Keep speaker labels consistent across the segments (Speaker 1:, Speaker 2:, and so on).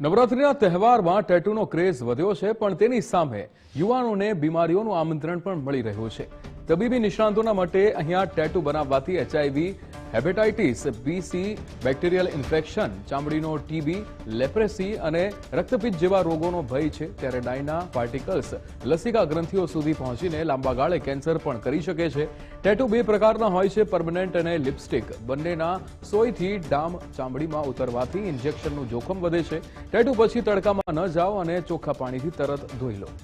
Speaker 1: નવરાત્રીના તહેવારમાં ટેટુનો ક્રેઝ વધ્યો છે, પણ તેની સામે યુવાનોને બીમારીઓનું આમંત્રણ પણ મળી રહ્યું છે. તબીબી નિષ્ણાંતોના મતે અહીંયા tattoo બનાવવાથી HIV hepatitis BC bacterial infection, ચામડીનો TB leprosy અને રક્તપિત્ત જેવા રોગોનો ભય છે ત્યારે ડાયના પાર્ટિકલ્સ, લસિકા ગ્રંથિઓ સુધી પહોંચીને લાંબા ગાળે કેન્સર પણ કરી શકે છે. ટેટુ બે પ્રકારના હોય છે, પરમનન્ટ અને લિપસ્ટિક. બંનેના સોયથી ડામ ચામડીમાં ઉતરવાથી ઇન્જેક્શનનું જોખમ વધે છે. ટેટુ પછી તડકામાં ન જાઓ અને ચોખ્ખા પાણીથી તરત ધોઈ લો.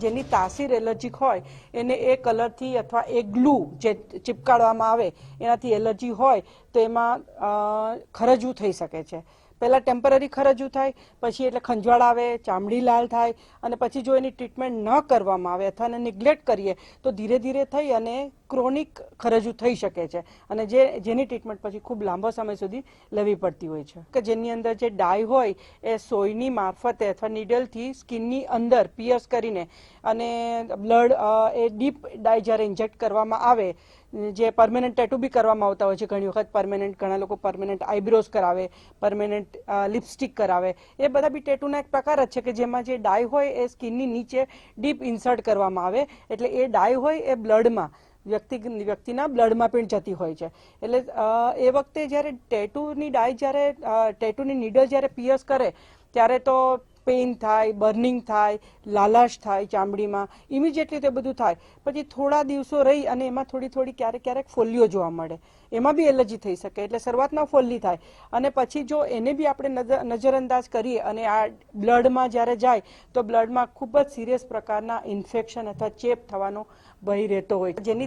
Speaker 2: જેની તાસીર એલર્જીક હોય, એને એ કલરથી અથવા એ ગ્લુ જે ચિપકાડવામાં આવે, એનાથી એલર્જી હોય, તો એમાં ખરજવું થઈ શકે છે. પહેલાં ટેમ્પરરી ખરજું થાય, પછી એટલે ખંજવાળ આવે, ચામડી લાલ થાય અને પછી જો એની ટ્રીટમેન્ટ ન કરવામાં આવે અથવા એને નિગ્લેક્ટ કરીએ, તો ધીરે ધીરે થઈ અને ક્રોનિક ખરજું થઈ શકે છે. અને જે, જેની ટ્રીટમેન્ટ પછી ખૂબ લાંબો સમય સુધી લેવી પડતી હોય છે. કે જેની અંદર જે ડાય હોય, એ સોયની મારફતે અથવા નીડલથી સ્કિનની અંદર પિયર્સ કરીને અને બ્લડ એ ડીપ ડાય જ્યારે ઇન્જેક્ટ કરવામાં આવે જે પરમેનન્ટ ટેટુ બી કરવામાં આવતા હોય છે, ઘણી વખત પરમેનન્ટ ઘણા લોકો પરમેનન્ટ આઈબ્રોઝ કરાવે પરમેનન્ટ લિપસ્ટિક કરાવે. એ બધા બી ટેટુના એક પ્રકાર જ છે કે જેમાં જે ડાય હોય એ સ્કિનની નીચે ડીપ ઇન્સર્ટ કરવામાં આવે. એટલે એ ડાય હોય એ બ્લડમાં વ્યક્તિ, વ્યક્તિના બ્લડમાં પણ જતી હોય છે. એટલે એ વખતે જ્યારે ટેટુની ડાય જ્યારે ટેટુની નીડલ જ્યારે પિયર્સ કરે, ત્યારે તો પેઇન થાય બર્નિંગ થાય, લાલાશ થાય ચામડીમાં ઇમિડિયેટલી તે બધું થાય. પછી થોડા દિવસો રહી અને એમાં થોડી થોડી ક્યારેક ક્યારેક ફોલ્લીઓ જોવા મળે. એમાં બી એલર્જી થઈ શકે, એટલે શરૂઆતમાં ફોલ્લી થાય. અને પછી જો એને બી આપણે નજર- નજરઅંદાજ કરીએ અને આ બ્લડમાં જ્યારે જાય, તો બ્લડમાં ખૂબ જ સિરિયસ પ્રકારના ઇન્ફેક્શન અથવા ચેપ થવાનો ભય રહેતો હોય. જેની